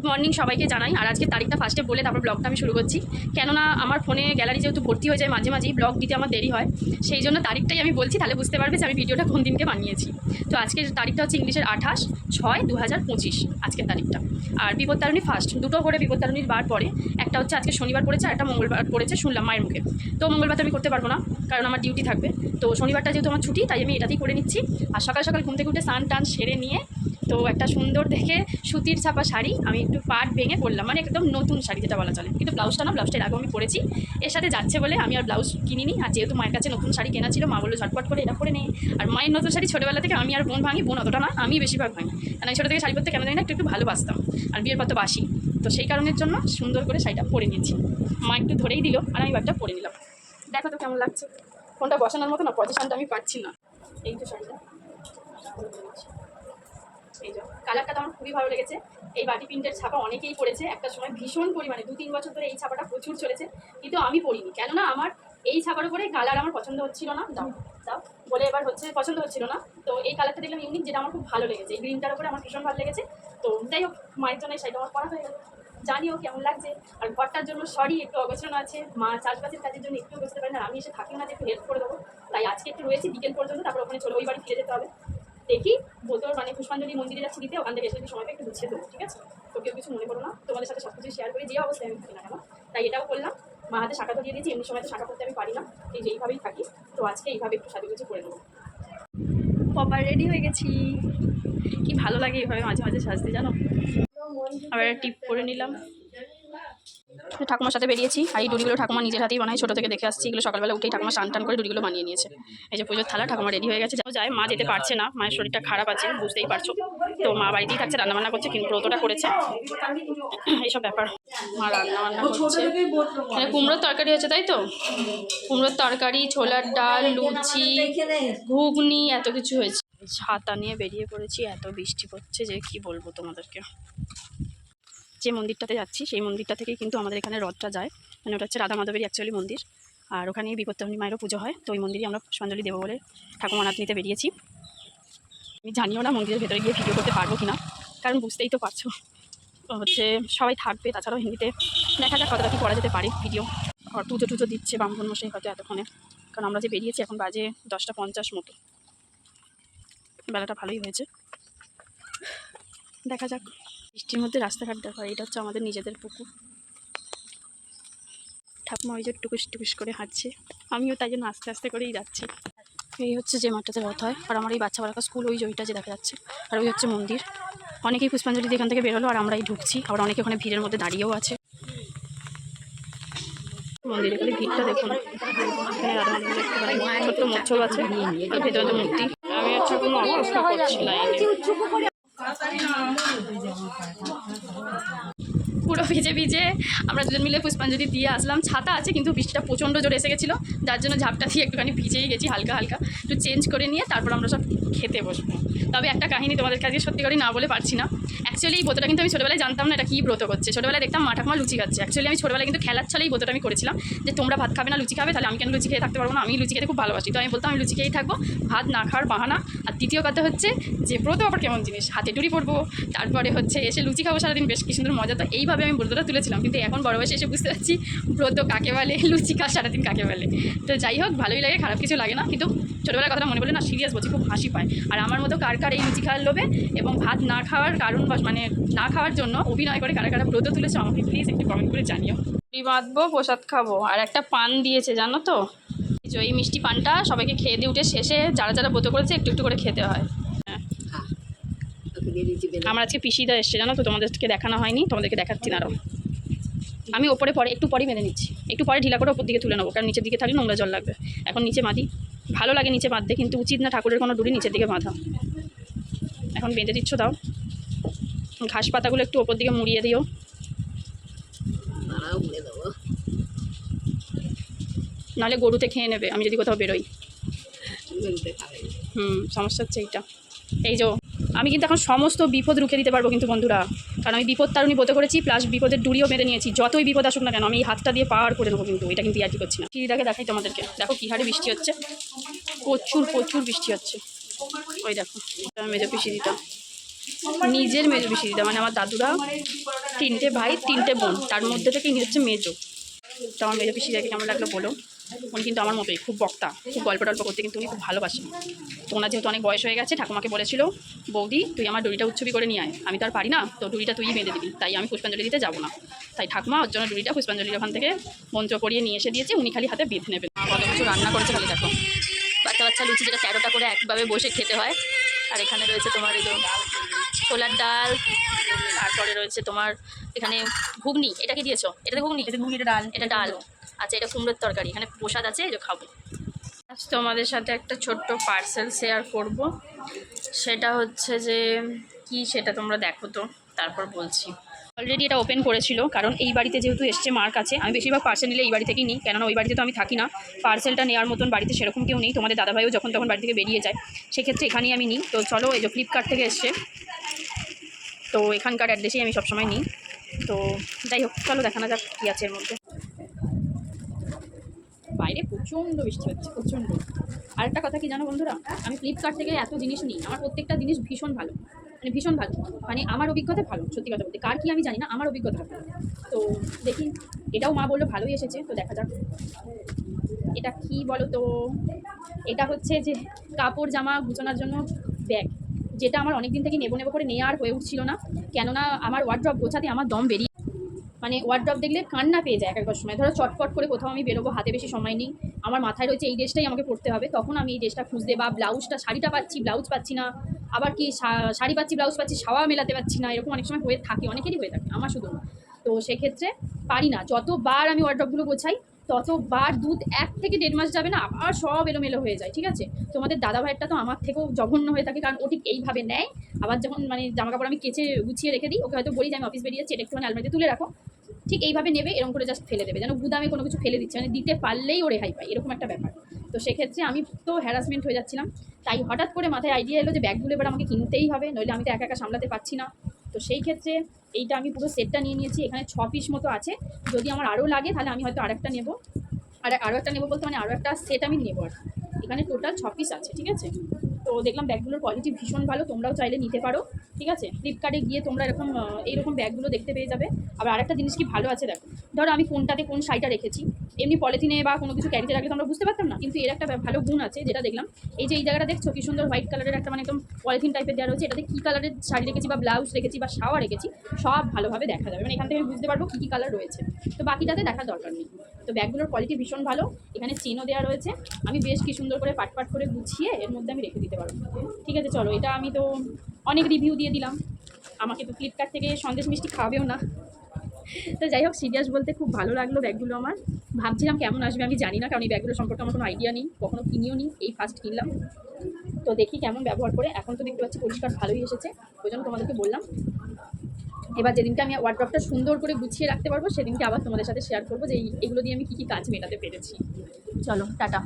Good morning সবাইকে জানাই। আর আজকে তারিখটা ফার্স্টে বলে তারপর ব্লগটা আমি শুরু করছি। কেননা আমার ফোনে গ্যালারি যেহেতু ভর্তি হয়ে যায়, মাঝে মাঝেই ব্লগ দিতে আমার দেরি হয়, সেই জন্য তারিখটাই আমি বলছি। তাহলে বুঝতে পারবে যে আমি ভিডিওটা কোন দিনকে বানিয়েছি। তো আজকের তারিখটা হচ্ছে ইংলিশের আঠাশ ছয় দু হাজার পঁচিশ, আজকের তারিখটা। আর বিপত্তারণী ফার্স্ট দুটো করে বিপত্তারণীর বার পরে, একটা হচ্ছে আজকে শনিবার পড়েছে, আর একটা মঙ্গলবার পড়েছে, শুনলাম মায়ের মুখে। তো মঙ্গলবারটা আমি করতে পারব না, কারণ আমার ডিউটি থাকবে। তো শনিবারটা যেহেতু আমার ছুটি, তাই আমি এটাতেই করে নিচ্ছি। আর সকাল সকাল ঘুম থেকে উঠে স্নান টান সেরে নিয়ে তো একটা সুন্দর দেখে সুতির ছাপা শাড়ি আমি একটু পাট ভেঙে পরলাম। মানে একদম নতুন শাড়ি যেটা বলা চলে। কিন্তু ব্লাউজটা না, ব্লাউজটা আগেও আমি পরেছি। এর সাথে যাচ্ছে বলে আমি আর ব্লাউজ কিনিনি। আর যেহেতু মায়ের কাছে নতুন শাড়ি কেনা ছিল, মা বলল, ঝটপট করে এটা পরে নেই আর মায়ের নতুন শাড়ি ছোটোবেলা থেকে আমি আর বোন ভাঙি, বোন অতটা না, আমি বেশিরভাগ ভাঙি। কারণ আমি ছোটো থেকে শাড়ি পরতে কেন জানি না, একটু একটু ভালোবাসতাম। আর বিয়ের পর তো বাসি। তো সেই কারণের জন্য সুন্দর করে শাড়িটা পরে নিয়েছি। মা একটু ধরেই দিল আর আমি ব্যাগটা পরে নিলাম। দেখো তো কেমন লাগছে। ফোনটা বসানোর মতো না পজিশনটা আমি পাচ্ছি না। এই তো শাড়িটা। এই যে, কালারটা তো আমার খুবই ভালো লেগেছে। এই বাটি প্রিন্টের ছাপা অনেকেই পড়েছে একটা সময় ভীষণ পরিমাণে দু তিন বছর ধরে এই ছাপাটা প্রচুর চলেছে, কিন্তু আমি পড়িনি কেননা আমার এই ছাপার উপরে কালার আমার পছন্দ হচ্ছিল না। দাও দাও, বলে এবার হচ্ছে পছন্দ হচ্ছিল না। তো এই কালারটা দেখলাম ইউনিক, যেটা আমার খুব ভালো লেগেছে। এই গ্রিনটার উপরে আমার ভীষণ ভালো লেগেছে। তো যাই হোক, মায়ের জন্য এই শাড়িটা আমার পড়া হয়ে গেল। জানিও কেমন লাগছে। আর ঘরটার জন্য সরি, একটু অগোছানো আছে। মা চাষবাসের কাজের জন্য একটু বুঝতে পারেন আর আমি এসে থাকিও না যে একটু হেল্প করে দেবো। তাই আজকে একটু রয়েছি, বিকেল পর্যন্ত, তারপর ওখানে চলে ওই বাড়ি ফিরে যেতে হবে। দেখি বোতল মানে পুষ্পাঞ্জলি মন্দিরে যাচ্ছি দিতে ওখান থেকে এসে যদি সময় পাই একটু গুছিয়ে দেবো ঠিক আছে? তো কেউ কিছু মনে করো না তোমাদের সাথে সব কিছু শেয়ার করে যে অবস্থায় আমি থাকি না কেন? তাই এটাও করলাম মা হাতে শাখা ধরিয়ে দিয়েছি এমনি সময় তো শাখা করতে আমি পারি না এই যে এইভাবেই থাকি তো আজকে এইভাবে একটু সাজুগুজু করে দেবো পপার রেডি হয়ে গেছি। কি ভালো লাগে এইভাবে মাঝে মাঝে সাজতে জানো? আবার টিপ করে নিলাম। ঠাকুমার সাথে বেরিয়েছি। আর এই ডুরিগুলো ঠাকুমা নিজের হাতেই বানায়। ছোটো থেকে দেখে আসছি এগুলো সকালবেলা উঠেই ঠাকুমা স্নান টান করে ডুরিগুলো বানিয়ে নিয়েছে। এই যে পুজোর থালা ঠাকুমা রেডি হয়ে গেছে। যাও যায় মা যেতে পারছে না। মায়ের শরীরটা খারাপ আছে বুঝতেই পারছ। তো মা বাড়িতেই থাকছে রান্নাবান্না করছে কিন্তু ব্রতটা করেছে। এইসব ব্যাপার। মা রান্নাবান্না করছে। কুমড়োর তরকারি হচ্ছে তাই তো? কুমড়োর তরকারি ছোলার ডাল লুচি ঘুগনি এত কিছু হয়েছে। ছাতা নিয়ে বেরিয়ে পড়েছি এত বৃষ্টি পড়ছে যে কি বলব তোমাদেরকে। যে মন্দিরটাতে যাচ্ছি, সেই মন্দিরটা থেকেই কিন্তু আমাদের এখানে রথটা যায়। মানে ওটা হচ্ছে রাধা মাধবেরই অ্যাকচুয়ালি মন্দির। আর ওখানেই বিপত্তারণী মায়েরও পুজো হয়। তো ওই মন্দিরে আমরা পুষ্পাঞ্জলি দেবো বলে ঠাকুমানাথ নিতে বেরিয়েছি। আমি জানিও না মন্দিরের ভেতরে গিয়ে ভিডিও করতে পারব কি না কারণ বুঝতেই তো পারছ। হচ্ছে সবাই থাকবে, তাছাড়াও হিন্দিতে দেখা যাক কতটা কি করা যেতে পারে ভিডিও। আর পুজো টুজো দিচ্ছে বামভন মশাই হয়তো এতক্ষণে। কারণ আমরা যে বেরিয়েছি এখন বাজে দশটা পঞ্চাশ মতো। বেলাটা ভালোই হয়েছে। দেখা যাক। বৃষ্টির মধ্যে রাস্তাঘাট দেখা হয় এটা হচ্ছে আমাদের নিজেদের পুকুর। ঠাকুমা ওই যে টুকুস টুকুস করে হাঁটছে। আমিও তাই জন্য আস্তে আস্তে করেই যাচ্ছি। এই হচ্ছে যে মাঠটাতে রথ হয়, আর আমার এই বাচ্চা বালকা স্কুল ওই ওইটা যে দেখা যাচ্ছে, আর ওই হচ্ছে মন্দির। অনেকেই পুষ্পাঞ্জলি এখান থেকে বেরোলো আর আমরাই ঢুকছি, আবার অনেকে ওখানে ভিড়ের মধ্যে দাঁড়িয়েও আছে। মন্দিরে খালি ভিড়টা দেখুন। পারেন ছোট্ট মৎস্য আছে ভেতরে মূর্তি। আমি হচ্ছে কোনো অপেক্ষা করছি লাইনে 三零七没有推荐你拍 পুরো ভিজে ভিজে আমরা দুজন মিলে পুষ্পাঞ্জলি দিয়ে আসলাম। ছাতা আছে, কিন্তু বৃষ্টিটা প্রচণ্ড জোরে এসে গেছিল। যার জন্য ঝাপটা দিয়ে একটুখানি ভিজেই গেছি, হালকা হালকা। একটু চেঞ্জ করে নিয়ে তারপর আমরা সব খেতে বসবো। তবে একটা কাহিনী তোমাদের কাছে সত্যি করে না বলে পারছি না। অ্যাকচুয়ালি এই ব্রতটা কিন্তু আমি ছোটোবেলায় জানতাম না এটা কী ব্রত করছে। ছোটোবেলায় দেখতাম মা ঠাকুমা লুচি খাচ্ছে। অ্যাকচুয়ালি আমি ছোটোবেলায় কিন্তু খেলার ছলেই ব্রতটা আমি করেছিলাম। যে তোমরা ভাত খাবে না, লুচি খাবে, তাহলে আমি কেন লুচি খেয়ে থাকতে পারব না? আমি লুচি খেতে খুব ভালোবাসি। তো আমি বলতাম আমি লুচি খেয়েই থাকব, ভাত না খাওয়ার বাহানা। আর দ্বিতীয় কথা হচ্ছে যে ব্রত আবার কেমন জিনিস? হাতে টুরি পরবো, তারপরে হচ্ছে এসে লুচি খাব সারাদিন। বেশ কি সুন্দর মজা। তো এইভাবে আমি ব্রতটা তুলেছিলাম, কিন্তু এখন বড় বয়সে এসে বুঝতে পারছি ব্রত কাকে বলে, লুচি খা সারাদিন কাকে বলে। তো যাই হোক, ভালোই লাগে, খারাপ কিছু লাগে না, কিন্তু ছোটোবেলার কথাটা মনে পড়লে না সিরিয়াস বলছি, খুব হাসি পায়। আর আমার মতো কার কার এই লুচি খাওয়ার লোভে এবং ভাত না খাওয়ার কারণ মানে না খাওয়ার জন্য অভিনয় করে কারা কারা ব্রত তুলেছে, আমাকে প্লিজ একটু কমেন্ট করে জানিও। বাঁধবো, প্রসাদ খাব, আর একটা পান দিয়েছে, জানো তো? এই মিষ্টি পানটা সবাইকে খেয়ে দিয়ে উঠে শেষে যারা যারা ব্রত করেছে, একটু একটু করে খেতে হ্যাঁ। আমার আজকে পিসিদা এসছে জানো তো? তোমাদেরকে দেখানো হয়নি তোমাদেরকে দেখাচ্ছি না আরও আমি ওপরে পরে একটু পরে মেরে নিচ্ছি। একটু পরে ঢিলা করে ওপর দিকে তুলে নেব কারণ নিচের দিকে থাকলে নোংরা জল লাগবে। এখন নিচে বাঁধি। ভালো লাগে নিচে বাঁধতে কিন্তু উচিত না ঠাকুরের কোনো ডুরি নিচের দিকে বাঁধা। এখন বেঁধে দিচ্ছ দাও। ঘাস পাতাগুলো একটু ওপর দিকে মুড়িয়ে দিও। নাহলে গরুতে খেয়ে নেবে আমি যদি কোথাও বেরোই। হুম সমস্যা হচ্ছে এইটা। এই যে আমি কিন্তু এখন সমস্ত বিপদ রুখে দিতে পারব কিন্তু বন্ধুরা। কারণ আমি বিপদ তারুণী বোধ করেছি প্লাস বিপদের ডুরিও মেরে নিয়েছি। যতই বিপদ আসুক না কেন, আমি এই হাতটা দিয়ে পাওয়ার করে নেব কিন্তু। এটা কিন্তু ইয়ার্কি করছি না। সিঁড়িটাকে দেখাই তোমাদেরকে। দেখো কী হারে বৃষ্টি হচ্ছে। প্রচুর প্রচুর বৃষ্টি হচ্ছে। ওই দেখো, এটা মেজো পিসি দিতাম নিজের মেজো পিসি দিতাম মানে আমার দাদুরা, তিনটে ভাই, তিনটে বোন। তার মধ্যে থেকে ইনি হচ্ছে মেজো। তো আমার মেজো দেখে কেমন লাগল বলো? উনি কিন্তু আমার মতোই, খুব বক্তা। খুব গল্প টল্প করতে কিন্তু উনি খুব ভালোবাসেন। তো ওনার যেহেতু অনেক বয়স হয়ে গেছে ঠাকুমাকে বলেছিল বৌদি তুই আমার ডুরিটা উচ্ছবি করে নিয়ে আয়। আমি তো আর পারি না তো ডুরিটা তুই বেঁধে দিবি। তাই আমি পুষ্পাঞ্জলি দিতে যাব না। তাই ঠাকুমা ওর জন্য ডুরিটা পুষ্পাঞ্জলির ওখান থেকে মন্ত্র করিয়ে নিয়ে এসে দিয়েছে উনি খালি হাতে বেঁধে নেবেন কত কিছু রান্না করেছে খালি দেখো। বাচ্চা বাচ্চা লুচি যেটা তেরোটা করে একভাবে বসে খেতে হয়। আর এখানে রয়েছে তোমার এই ছোলার ডাল তারপরে রয়েছে তোমার এখানে ঘুগনি। এটা কি দিয়েছ? এটা তো ঘুগনি? এটা ঘুগনিটা ডাল। এটা ডাল। আচ্ছা এটা কুমড়োর তরকারি। এখানে প্রসাদ আছে এটা খাব। আজ তোমাদের সাথে একটা ছোট্ট পার্সেল শেয়ার করব। সেটা হচ্ছে যে, কি সেটা তোমরা দেখো তো, তারপর বলছি। অলরেডি এটা ওপেন করেছিল, কারণ এই বাড়িতে যেহেতু এসছে মার কাছে আমি বেশিরভাগ পার্সেল নিলে এই বাড়ি থেকেই নিই, কেননা ওই বাড়িতে তো আমি থাকি না। পার্সেলটা নেওয়ার মতন বাড়িতে সেরকম কেউ নেই, তোমাদের দাদাভাইও যখন তখন বাড়ি থেকে বেরিয়ে যায়, সেক্ষেত্রে এখানেই আমি নিই। তো চলো, এই যে ফ্লিপকার্ট থেকে এসছে। তো এখানকার অ্যাড্রেসেই আমি সবসময় নিই। তো যাই হোক, চলো দেখানো যাক কী আছে এর মধ্যে। বাইরে প্রচণ্ড বৃষ্টি হচ্ছে, প্রচণ্ড। আরেকটা কথা কি জানো বন্ধুরা? আমি ফ্লিপকার্ট থেকে এত জিনিস নিই, আমার প্রত্যেকটা জিনিস ভীষণ ভালো মানে ভীষণ ভালো মানে আমার অভিজ্ঞতা ভালো, সত্যি কথা বলতে। কার কি আমি জানি না, আমার অভিজ্ঞতা ভালো। তো দেখি, এটাও মা বলল ভালোই এসেছে, তো দেখা যাক। এটা কি বলো তো এটা হচ্ছে যে কাপড় জামা গুছানোর জন্য ব্যাগ যেটা আমার অনেক দিন থেকে নেব নেব করে নেওয়া আর হয়ে উঠছিল না। কেননা আমার ওয়ার্ড্রপ গোছাতে আমার দম বেরিয়ে মানে ওয়ার্ড্রপ দেখলে কান্না পেয়ে যায় এক একবার সময়। ধরো চটপট করে কোথাও আমি বেরোবো, হাতে বেশি সময় নেই। আমার মাথায় রয়েছে এই ড্রেসটাই আমাকে পড়তে হবে। তখন আমি এই ড্রেসটা খুঁজতে বা ব্লাউজটা শাড়িটা পাচ্ছি ব্লাউজ পাচ্ছি না। আবার কি শাড়ি পাচ্ছি ব্লাউজ পাচ্ছি সাওয়া মেলাতে পারছি না। এরকম অনেক সময় হয়ে থাকে, অনেকেরই হয়ে থাকে, আমার শুধু না। তো সেক্ষেত্রে পারি না। যতবার আমি ওয়ার্ড্রপগুলো গোছাই, ততবার দুধ এক থেকে দেড় মাস যাবে না, আবার সব এলোমেলো হয়ে যায়, ঠিক আছে? তোমাদের দাদা তো আমার থেকেও জঘন্য হয়ে থাকে, কারণ ও ঠিক এইভাবে নেয়। আবার যখন মানে জামা কাপড় আমি কেচে গুছিয়ে রেখে দিই, ওকে হয়তো বলি যে আমি অফিস বেরিয়েছি এটা একটুখানি আলমারিতে তুলে রাখো। ঠিক এইভাবে নেবে, এরকম করে জাস্ট ফেলে দেবে। যেন গুদামে কোনো কিছু ফেলে দিচ্ছে মানে দিতে পারলেই ও রেহাই পায় এরকম একটা ব্যাপার। তো সেক্ষেত্রে আমি তো হ্যারাসমেন্ট হয়ে যাচ্ছিলাম। তাই হঠাৎ করে মাথায় আইডিয়া এলো যে ব্যাগগুলো এবার আমাকে কিনতেই হবে, নইলে আমি তো একা একা সামলাতে পারছি না। তো সেই ক্ষেত্রে এইটা আমি পুরো সেটটা নিয়ে নিয়েছি, এখানে ছ পিস মতো আছে। যদি আমার আরও লাগে, তাহলে আমি হয়তো আরেকটা নেব। আর আরও একটা নেব বলতে মানে আরও একটা সেট আমি নেব আর এখানে টোটাল ছ পিস আছে, ঠিক আছে? তো দেখলাম ব্যাগগুলোর কোয়ালিটি ভীষণ ভালো, তোমরাও চাইলে নিতে পারো, ঠিক আছে? ফ্লিপকার্টে গিয়ে তোমরা এরকম এইরকম ব্যাগগুলো দেখতে পেয়ে যাবে। আবার আরেকটা জিনিস কি ভালো আছে দেখো। ধরো আমি কোনটাতে কোন শাড়িটা রেখেছি। এমনি পলিথিনে বা কোনো কিছু ক্যারিতে রাখলে তো আমরা বুঝতে পারতাম না। কিন্তু এর একটা ভালো গুণ আছে যেটা দেখলাম, এই যে এই জায়গাটা দেখছ, কি সুন্দর হোয়াইট কালারের একটা মানে একদম পলিথিন টাইপের দেওয়া রয়েছে, এটাতে কী কালারের শাড়ি রেখেছি বা ব্লাউজ রেখেছি বা শাওয়া রেখেছি, সব ভালোভাবে দেখা যাবে। মানে এখান থেকে আমি বুঝতে পারব কী কী কালার রয়েছে। তো বাকিটাতে দেখার দরকার নেই। তো ব্যাগগুলোর কোয়ালিটি ভীষণ ভালো, এখানে চেনও দেওয়া রয়েছে। আমি বেশ কি সুন্দর করে পাট পাট করে গুছিয়ে এর মধ্যে আমি রেখে দিতে পারব। ঠিক আছে, চলো, এটা আমি তো অনেক রিভিউ দিয়ে দিলাম। আমাকে তো ফ্লিপকার্ট থেকে সন্দেশ মিষ্টি খাওয়াবেও না। তো যাই হোক সিরিয়াস বলতে খুব ভালো লাগল ব্যাগগুলো আমার। ভাবছিলাম কেমন আসবে, আমি জানি না, কারণ এই ব্যাগগুলো সম্পর্কে আমার কোনো আইডিয়া নেই, কখনো কিনিও নি, এই ফার্স্ট কিনলাম। তো দেখি কেমন ব্যবহার করে, এখন তো দেখতে পাচ্ছি পরিষ্কার ভালোই এসেছে, ওই জন্য তোমাদেরকে বললাম। এবার যেদিনকে আমি ওয়ার্ড্রপটা সুন্দর করে গুছিয়ে রাখতে পারব, সেদিনকে আবার তোমাদের সাথে শেয়ার করব যে এইগুলো দিয়ে আমি কী কী কাজ মেটাতে পেরেছি। চলো, টাটা।